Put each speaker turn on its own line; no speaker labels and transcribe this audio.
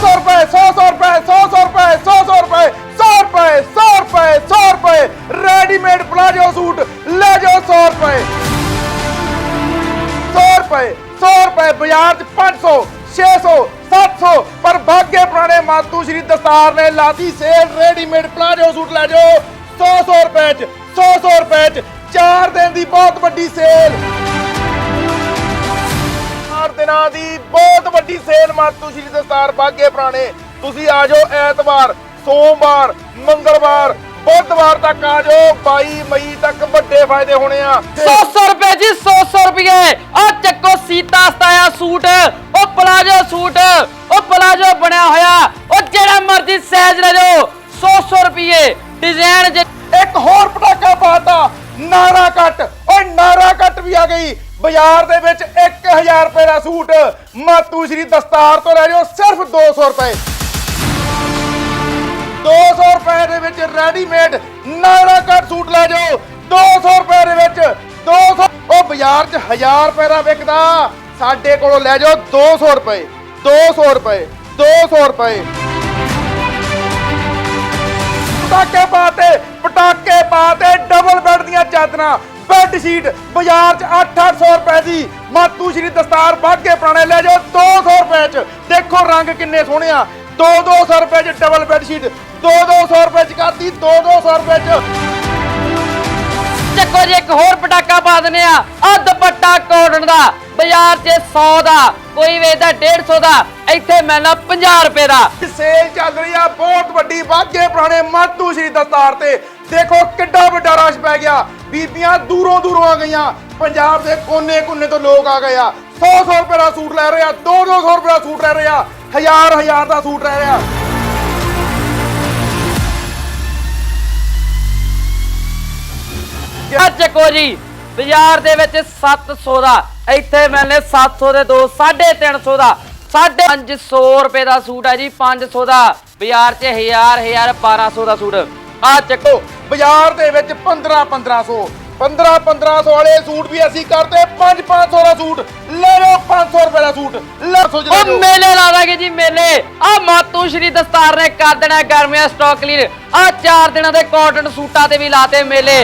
100 ਰੁਪਏ 100 100 ਰੁਪਏ 100 100 ਰੁਪਏ 100 100 ਰੁਪਏ 100 ਰੁਪਏ 100 ਰੁਪਏ 100 ਰੁਪਏ। ਰੈਡੀਮੇਡ ਪਲਾਜੋ ਸੂਟ ਲੈ ਜਾਓ 100 ਰੁਪਏ। 100 ਰੁਪਏ 100 ਰੁਪਏ, ਬਾਜ਼ਾਰ 'ਚ 500 600 700 ਪਰ ਭਾਗੇ ਪੁਰਾਣੇ ਮਾਤੂ ਸ਼੍ਰੀ ਦਸਤਾਰ ਨੇ ਲਾਤੀ ਸੇਲ ਰੈਡੀਮੇਡ ਪਲਾਜੋ ਸੂਟ ਲੈ ਜਾਓ। 100 100 ਰੁਪਏ 'ਚ 100 100 ਰੁਪਏ 'ਚ 4 ਦਿਨ ਦੀ ਬਹੁਤ ਵੱਡੀ ਸੇਲ ਦਿਨਾਂ ਦੀ ਬਹੁਤ ਵੱਡੀ ਸੇਲ ਮਾਤੂ ਸ਼੍ਰੀ ਦਸਤਾਰ ਬਾਗੇ ਪੁਰਾਣੇ। ਤੁਸੀਂ ਆ ਜਾਓ ਐਤਵਾਰ ਸੋਮਵਾਰ ਮੰਗਲਵਾਰ ਬੁੱਧਵਾਰ ਤੱਕ ਆ ਜਾਓ। 22 ਮਈ ਤੱਕ ਵੱਡੇ ਫਾਇਦੇ ਹੋਣੇ ਆ।
100 ਰੁਪਏ ਜੀ 100 ਰੁਪਏ। ਆ ਚੱਕੋ ਸੀਤਾ ਸਤਾਇਆ ਸੂਟ। ਉਹ ਪਲਾਜੋ ਸੂਟ। ਉਹ ਪਲਾਜੋ ਬਣਿਆ ਹੋਇਆ। ਉਹ ਜਿਹੜਾ ਮਰਜ਼ੀ ਸਾਈਜ਼ ਲੈ ਜਾਓ। 100 ਰੁਪਏ। ਡਿਜ਼ਾਈਨ ਜੇ
ਇੱਕ ਹੋਰ ਪਟਾਕਾ ਪਾਤਾ। ਨਾਰਾ ਕੱਟ। ਓਏ ਨਾਰਾ ਕੱਟ ਵੀ ਆ ਗਈ। ਬਾਜ਼ਾਰ ਦੇ ਵਿੱਚ 1000 ਰੁਪਏ ਦਾ ਸੂਟ ਮਾਤੂ ਸ਼੍ਰੀ ਦਸਤਾਰ ਤੋਂ ਲੈ ਜਾਓ, ਸਿਰਫ 200 ਰੁਪਏ। 200 ਰੁਪਏ ਦੇ ਵਿੱਚ ਰੈਡੀਮੇਡ ਨਾਰਾ ਕੱਟ ਸੂਟ ਲੈ ਜਾਓ। 200 ਰੁਪਏ ਦੇ ਵਿੱਚ 200 ਉਹ ਬਾਜ਼ਾਰ 'ਚ 1000 ਰੁਪਏ ਦਾ ਵਿਕਦਾ। ਸਾਡੇ ਕੋਲੋਂ ਲੈ ਜਾਓ 200 ਰੁਪਏ 200 ਰੁਪਏ 200 ਰੁਪਏ। ਪਟਾਕੇ ਪਾਤੇ ਪਟਾਕੇ ਪਾਤੇ ਡਬਲ ਬੈੱਡ ਦੀਆਂ ਚਾਦਰਾਂ। ਬੈੱਡ ਸ਼ੀਟ ਬਾਜ਼ਾਰ 'ਚ 8-800 ਰੁਪਏ ਦੀ। ਮਾਤੂ ਸ਼੍ਰੀ ਦਸਤਾਰ ਬਾਗੇ ਪੁਰਾਣੇ ਲੈ ਜਾਓ 200 ਰੁਪਏ 'ਚ। ਦੇਖੋ ਰੰਗ ਕਿੰਨੇ ਸੋਹਣੇ ਆ। 2-200 ਰੁਪਏ 'ਚ ਡਬਲ ਬੈੱਡ ਸ਼ੀਟ 2-200 ਰੁਪਏ 'ਚ ਕਰਤੀ 2-200 ਰੁਪਏ 'ਚ
ਚੱਕੋ ਜੀ, ਇੱਕ ਹੋਰ ਪਟਾਕਾ ਪਾ ਦਿੰਨੇ ਆ। ਆ ਦੁਪੱਟਾ ਕੋਟਨ ਦਾ, ਬਾਜ਼ਾਰ 'ਚ 100 ਦਾ, ਕੋਈ ਵੇਚਦਾ 150 ਦਾ, ਇੱਥੇ ਮਿਲਣਾ 50 ਰੁਪਏ ਦਾ।
ਸੇਲ ਚੱਲ ਰਹੀ ਆ, ਬਹੁਤ ਵੱਡੀ ਬਾਗੇ ਪੁਰਾਣੇ ਮਾਤੂ ਸ਼੍ਰੀ ਦਸਤਾਰ ਤੇ। ਦੇਖੋ ਕਿੱਡਾ ਵੱਡਾ ਰਸ਼ ਪੈ ਗਿਆ। ਬੀਬੀਆਂ ਦੂਰੋਂ ਦੂਰੋਂ ਆ ਗਈਆਂ। ਪੰਜਾਬ ਦੇ ਕੋਨੇ-ਕੋਨੇ ਤੋਂ ਲੋਕ ਆ ਗਏ ਆ। 100-100 ਰੁਪਏ ਦਾ ਸੂਟ ਲੈ ਰਹੇ ਆ 2-200 ਰੁਪਏ ਦਾ ਸੂਟ ਲੈ ਰਹੇ ਆ। ਹਜ਼ਾਰ ਹਜ਼ਾਰ ਦਾ ਸੂਟ ਲੈ ਰਹੇ ਆ।
ਆ ਚੱਕੋ ਜੀ ਬਾਜ਼ਾਰ ਦੇ ਵਿੱਚ 700 ਦਾ ਇੱਥੇ ਮਿਲਨੇ 700 ਦੇ ਦੋ 350 ਦਾ 550 ਰੁਪਏ ਦਾ ਸੂਟ ਹੈ ਜੀ 500 ਦਾ। ਬਾਜ਼ਾਰ 'ਚ 1000 1000 1200 ਦਾ ਸੂਟ। ਆ ਚੱਕੋ
ਬਾਜ਼ਾਰ ਦੇ ਵਿੱਚ 15-1500 15-1500 ਵਾਲੇ ਸੂਟ ਵੀ ਅਸੀਂ ਕਰਦੇ 5-500 ਦਾ ਸੂਟ। ਲੈ ਲਓ 500 ਰੁਪਏ ਦਾ ਸੂਟ। ਲੈ ਸੋਚ
ਉਹ ਮੇਲੇ ਲਾ ਦਾਂਗੇ ਜੀ ਮੇਲੇ। ਆ ਮਾਤੂ ਸ਼੍ਰੀ ਦਸਤਾਰ ਨੇ ਕਰ ਦੇਣਾ ਗਰਮੀਆਂ ਸਟਾਕ ਕਲੀਅਰ ਆ ਚਾਰ ਦਿਨਾਂ ਦੇ ਕਾਟਨ ਸੂਟਾਂ ਤੇ ਵੀ ਲਾਤੇ ਮੇਲੇ।